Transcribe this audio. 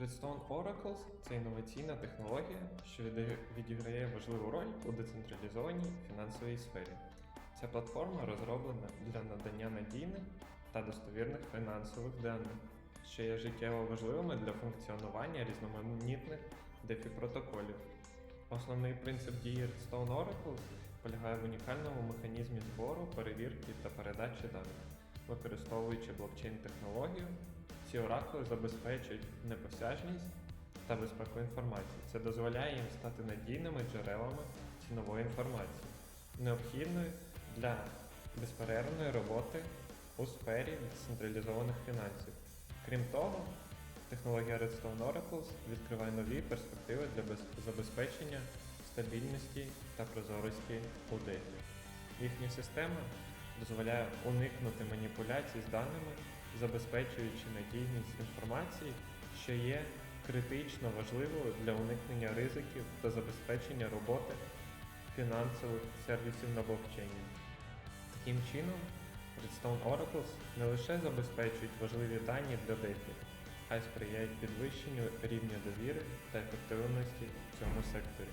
Redstone Oracles це інноваційна технологія, що відіграє важливу роль у децентралізованій фінансовій сфері. Ця платформа розроблена для надання надійних та достовірних фінансових даних, що є життєво важливими для функціонування різноманітних DeFi протоколів. Основний принцип дії Redstone Oracles полягає в унікальному механізмі збору, перевірки та передачі даних. Використовуючи блокчейн-технологію, ці оракули забезпечують непосяжність та безпеку інформації. Це дозволяє їм стати надійними джерелами цінової інформації, необхідною для безперервної роботи у сфері децентралізованих фінансів. Крім того, технологія Redstone Oracles відкриває нові перспективи для забезпечення стабільності та прозорості у DeFi. Їхня система дозволяє уникнути маніпуляцій з даними, забезпечуючи надійність інформації, що є критично важливою для уникнення ризиків та забезпечення роботи фінансових сервісів на блокчейні. Таким чином, Redstone Oracles не лише забезпечують важливі дані для DeFi, а й сприяють підвищенню рівня довіри та ефективності в цьому секторі.